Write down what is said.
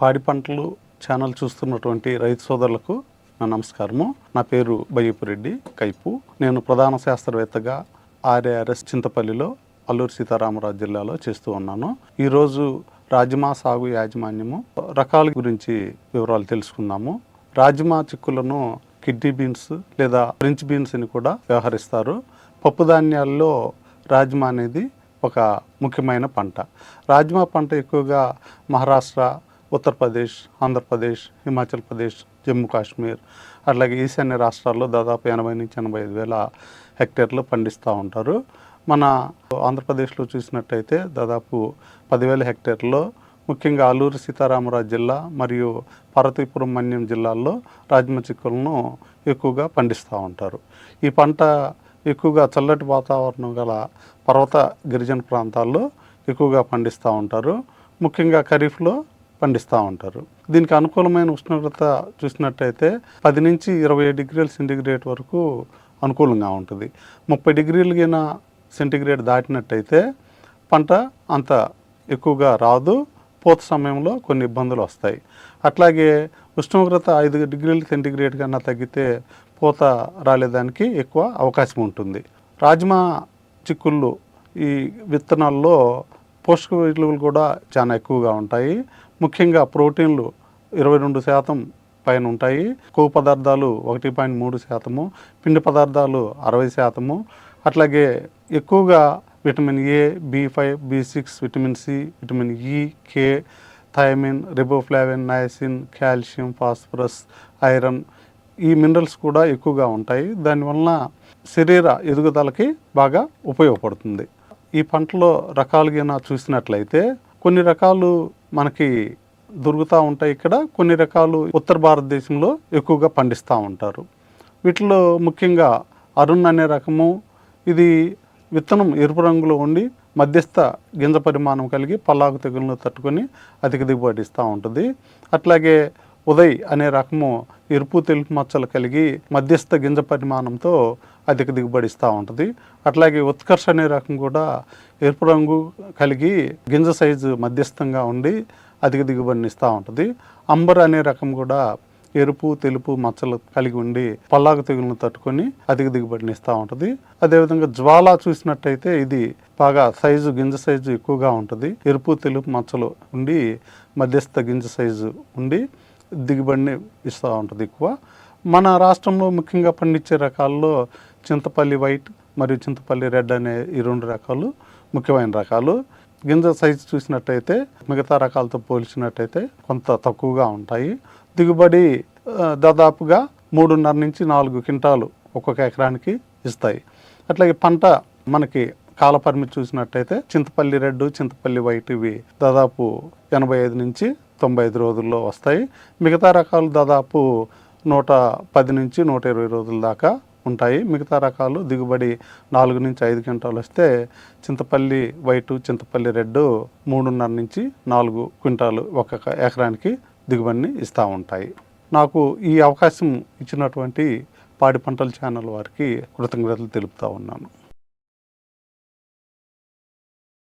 పాడి పంటలు ఛానల్ చూస్తున్నటువంటి రైతు సోదరులకు నా నమస్కారము. నా పేరు బయ్యపురెడ్డి కైపు. నేను ప్రధాన శాస్త్రవేత్తగా ఆర్ఏఆర్ఎస్ చింతపల్లిలో అల్లూరు సీతారామరాజు జిల్లాలో చేస్తూ ఉన్నాను. ఈరోజు రాజమా సాగు యాజమాన్యము రకాల గురించి వివరాలు తెలుసుకుందాము. రాజమా చిక్కులను కిడ్నీ బీన్స్ లేదా ఫ్రెంచ్ బీన్స్ అని కూడా వ్యవహరిస్తారు. పప్పు ధాన్యాల్లో రాజ్మా అనేది ఒక ముఖ్యమైన పంట. రాజ్మా పంట ఎక్కువగా మహారాష్ట్ర ఉత్తరప్రదేశ్ ఆంధ్రప్రదేశ్ హిమాచల్ ప్రదేశ్ జమ్మూ కాశ్మీర్ అట్లాగే ఈశాన్య రాష్ట్రాల్లో దాదాపు ఎనభై నుంచి ఎనభై ఐదు వేల హెక్టేర్లు పండిస్తూ ఉంటారు. మన ఆంధ్రప్రదేశ్లో చూసినట్టయితే దాదాపు పదివేల హెక్టేర్లో ముఖ్యంగా అల్లూరు సీతారామరాజు జిల్లా మరియు పార్వతీపురం మన్యం జిల్లాల్లో రాజ్మ చిక్కులను ఎక్కువగా పండిస్తూ ఉంటారు. ఈ పంట ఎక్కువగా చల్లటి వాతావరణం గల పర్వత గిరిజన ప్రాంతాల్లో ఎక్కువగా పండిస్తూ ఉంటారు. ముఖ్యంగా ఖరీఫ్లో పండిస్తూ ఉంటారు. దీనికి అనుకూలమైన ఉష్ణోగ్రత చూసినట్టయితే పది నుంచి ఇరవై డిగ్రీల సెంటిగ్రేడ్ వరకు అనుకూలంగా ఉంటుంది. ముప్పై డిగ్రీలగిన సెంటిగ్రేడ్ దాటినట్టయితే పంట అంత ఎక్కువగా రాదు. పూత సమయంలో కొన్ని ఇబ్బందులు వస్తాయి. అట్లాగే ఉష్ణోగ్రత ఐదు డిగ్రీల సెంటిగ్రేడ్ కన్నా తగ్గితే పూత రాలేదానికి ఎక్కువ అవకాశం ఉంటుంది. రాజ్మా చిక్కుళ్ళు ఈ విత్తనాల్లో పోషక విలువలు కూడా చాలా ఎక్కువగా ఉంటాయి. ముఖ్యంగా ప్రోటీన్లు ఇరవై రెండు శాతం పైన ఉంటాయి. కొవ్వు పదార్థాలు ఒకటి పాయింట్ మూడు శాతము పిండి పదార్థాలు అరవై శాతము. అట్లాగే ఎక్కువగా vitamin A B five B six vitamin C vitamin E K thiamine riboflavin niacin calcium phosphorus iron ఈ మినరల్స్ కూడా ఎక్కువగా ఉంటాయి. దానివలన శరీర ఎదుగుదలకి బాగా ఉపయోగపడుతుంది. ఈ పంటలో రకాలుగా చూసినట్లయితే కొన్ని రకాలు మనకి దొరుకుతూ ఉంటాయి ఇక్కడ. కొన్ని రకాలు ఉత్తర భారతదేశంలో ఎక్కువగా పండిస్తూ ఉంటారు. వీటిలో ముఖ్యంగా అరుణ్ అనే రకము ఇది విత్తనం ఎరుపు రంగులో ఉండి మధ్యస్థ గింజ పరిమాణం కలిగి పల్లాకు తెగులను తట్టుకొని అధిక దిగుబడి ఇస్తూ ఉంటుంది. అట్లాగే ఉదయ్ అనే రకము ఎరుపు తెలుపు మచ్చలు కలిగి మధ్యస్థ గింజ పరిమాణంతో అధిక దిగుబడి ఇస్తూ ఉంటుంది. అట్లాగే ఉత్కర్ష అనే రకం కూడా ఎరుపు రంగు కలిగి గింజ సైజు మధ్యస్థంగా ఉండి అధిక దిగుబడిని ఇస్తూ ఉంటుంది. అంబర్ అనే రకం కూడా ఎరుపు తెలుపు మచ్చలు కలిగి ఉండి పల్లాకు తెగులను తట్టుకొని అధిక దిగుబడిని ఇస్తూ ఉంటుంది. అదేవిధంగా జ్వాల చూసినట్టయితే ఇది బాగా సైజు గింజ సైజు ఎక్కువగా ఉంటుంది. ఎరుపు తెలుపు మచ్చలు ఉండి మధ్యస్థ గింజ సైజు ఉండి దిగుబడిని ఇస్తూ ఉంటుంది ఎక్కువ. మన రాష్ట్రంలో ముఖ్యంగా పండించే రకాల్లో చింతపల్లి వైట్ మరియు చింతపల్లి రెడ్ అనే ఈ రెండు రకాలు ముఖ్యమైన రకాలు. గింజ సైజు చూసినట్టయితే మిగతా రకాలతో పోల్చినట్టయితే కొంత తక్కువగా ఉంటాయి. దిగుబడి దాదాపుగా మూడున్నర నుంచి నాలుగు క్వింటాలు ఒక్కొక్క ఎకరానికి ఇస్తాయి. అట్లాగే పంట మనకి కాల పరిమితి చూసినట్టయితే చింతపల్లి రెడ్ చింతపల్లి వైట్ ఇవి దాదాపు ఎనభై ఐదు నుంచి తొంభై ఐదు రోజుల్లో వస్తాయి. మిగతా రకాలు దాదాపు నూట పది నుంచి నూట ఇరవై రోజుల దాకా ఉంటాయి. మిగతా రకాలు దిగుబడి నాలుగు నుంచి ఐదు క్వింటాలు వస్తే చింతపల్లి వైటు చింతపల్లి రెడ్ మూడున్నర నుంచి నాలుగు క్వింటాలు ఒక్కొక్క ఎకరానికి దిగుబడిని ఇస్తూ ఉంటాయి. నాకు ఈ అవకాశం ఇచ్చినటువంటి పాడి పంటల ఛానల్ వారికి కృతజ్ఞతలు తెలుపుతూ ఉన్నాను.